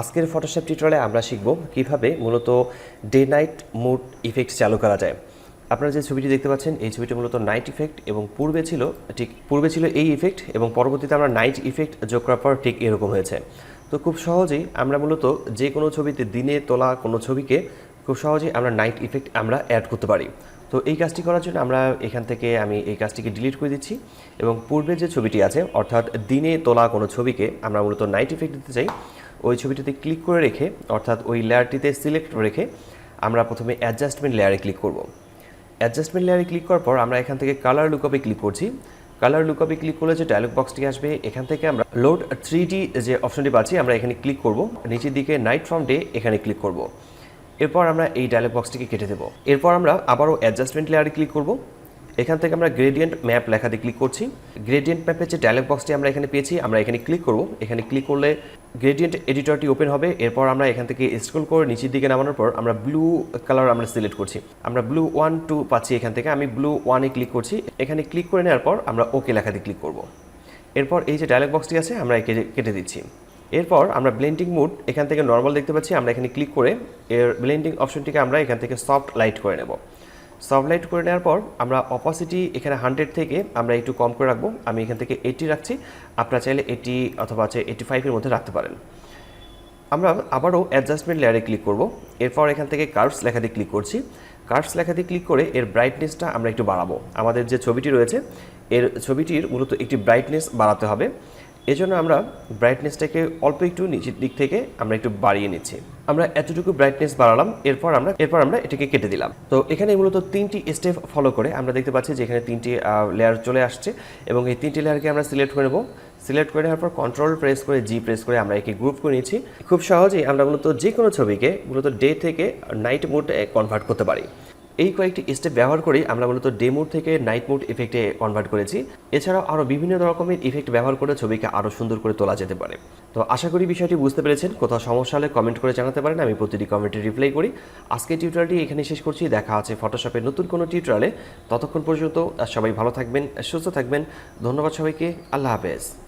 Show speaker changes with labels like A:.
A: আজকের ফটোশপ টিউটোরিয়ালে আমরা শিখব কীভাবে মূলত ডে নাইট মুড ইফেক্ট চালু করা যায়। আপনারা যে ছবিটি দেখতে পাচ্ছেন, এই ছবিটি মূলত নাইট ইফেক্ট এবং পূর্বে ছিল, ঠিক পূর্বে ছিল এই ইফেক্ট এবং পরবর্তীতে আমরা নাইট ইফেক্ট যোগ করার পর ঠিক এরকম হয়েছে। তো খুব সহজেই আমরা মূলত যে কোনো ছবিতে দিনে তোলা কোনো ছবিকে খুব সহজেই আমরা নাইট ইফেক্ট আমরা অ্যাড করতে পারি। তো এই কাজটি করার জন্য আমরা এখান থেকে আমি এই কাজটিকে ডিলিট করে দিচ্ছি এবং পূর্বে যে ছবিটি আছে, অর্থাৎ দিনে তোলা কোনো ছবিকে আমরা মূলত নাইট ইফেক্ট দিতে চাই ওই ছবিটিতে ক্লিক করে রেখে, অর্থাৎ ওই লেয়ারটিতে সিলেক্ট রেখে আমরা প্রথমে অ্যাডজাস্টমেন্ট লেয়ারে ক্লিক করব। অ্যাডজাস্টমেন্ট লেয়ারে ক্লিক করার পর আমরা এখান থেকে কালার লুকআপে ক্লিক করছি। কালার লুকআপে ক্লিক করলে যে ডায়লগ বক্সটি আসবে, এখান থেকে আমরা লোড থ্রি যে অপশনটি পাচ্ছি, আমরা এখানে ক্লিক করব। নিচের দিকে নাইট ফ্রম ডে এখানে ক্লিক করব। এরপর আমরা এই ডায়লগ বক্সটিকে কেটে দেবো। এরপর আমরা আবারও অ্যাডজাস্টমেন্ট লেয়ারে ক্লিক করব। এখান থেকে আমরা গ্রেডিয়েন্ট ম্যাপ লেখাতে ক্লিক করছি। গ্রেডিয়েন্ট ম্যাপের যে ডায়লগ বক্সটি আমরা এখানে পেয়েছি, আমরা এখানে ক্লিক করব। এখানে ক্লিক করলে গ্রেডিয়েন্ট এডিটরটি ওপেন হবে। এরপর আমরা এখান থেকে স্ক্রল করে নিচের দিকে নামানোর পর আমরা ব্লু কালার আমরা সিলেক্ট করছি। আমরা ব্লু ওয়ান টু পাচ্ছি এখান থেকে। আমি ব্লু ওয়ানে ক্লিক করছি। এখানে ক্লিক করে নেওয়ার পর আমরা ওকে লেখাতে ক্লিক করব। এরপর এই যে ডায়লগ বক্সটি আছে, আমরা একে কেটে দিচ্ছি। এরপর আমরা ব্লেন্ডিং মুড এখান থেকে নর্মাল দেখতে পাচ্ছি। আমরা এখানে ক্লিক করে এর ব্লেন্ডিং অপশনটিকে আমরা এখান থেকে সফট লাইট করে নেব। সফট লাইট করে নেওয়ার পর আমরা অপাসিটি এখানে হান্ড্রেড থেকে আমরা একটু কম করে রাখব। আমি এখান থেকে এইটি রাখছি। আপনারা চাইলে এইটি অথবা হচ্ছে এইটি ফাইভের মধ্যে রাখতে পারেন। আমরা আবারও অ্যাডজাস্টমেন্ট লেয়ারে ক্লিক করব। এরপর এখান থেকে কার্ভস লেখাতে ক্লিক করছি। কার্ভস লেখাতে ক্লিক করে এর ব্রাইটনেসটা আমরা একটু বাড়াবো। আমাদের যে ছবিটি রয়েছে, এর ছবিটির মূলত একটি ব্রাইটনেস বাড়াতে হবে। এজন্য আমরা ব্রাইটনেসটাকে অল্প একটু নিচের দিক থেকে আমরা একটু বাড়িয়ে নিচ্ছি। আমরা এতটুকু ব্রাইটনেস বাড়ালাম, এরপর আমরা এরপর আমরা এটাকে কেটে দিলাম। তো এখানে মূলত তিনটি স্টেপ ফলো করে আমরা দেখতে পাচ্ছি যে এখানে তিনটি লেয়ার চলে আসছে এবং এই তিনটি লেয়ারকে আমরা সিলেক্ট করে নেব। সিলেক্ট করে নেওয়ার পর কন্ট্রোল প্রেস করে জি প্রেস করে আমরা একে গ্রুপ করে নিয়েছি খুব সহজেই আমরা মূলত যে কোনো ছবিকে মূলত ডে থেকে নাইট মোডে কনভার্ট করতে পারি। এই কয়েকটি স্টেপ ব্যবহার করেই আমরা মূলত ডে মোড থেকে নাইট মোড ইফেক্টে কনভার্ট করেছি। এছাড়াও আরও বিভিন্ন রকমের ইফেক্ট ব্যবহার করে ছবিকে আরও সুন্দর করে তোলা যেতে পারে। তো আশা করি বিষয়টি বুঝতে পেরেছেন। কোথাও সমস্যা হলে কমেন্ট করে জানাতে পারেন। আমি প্রতিটি কমেন্টে রিপ্লাই করি। আজকে টিউটোরিয়ালটি এখানে শেষ করছি। দেখা আছে ফটোশপের নতুন কোনো টিউটোরিয়ালে ততক্ষণ পর্যন্ত সবাই ভালো থাকবেন, সুস্থ থাকবেন। ধন্যবাদ সবাইকে। আল্লাহ হাফেজ।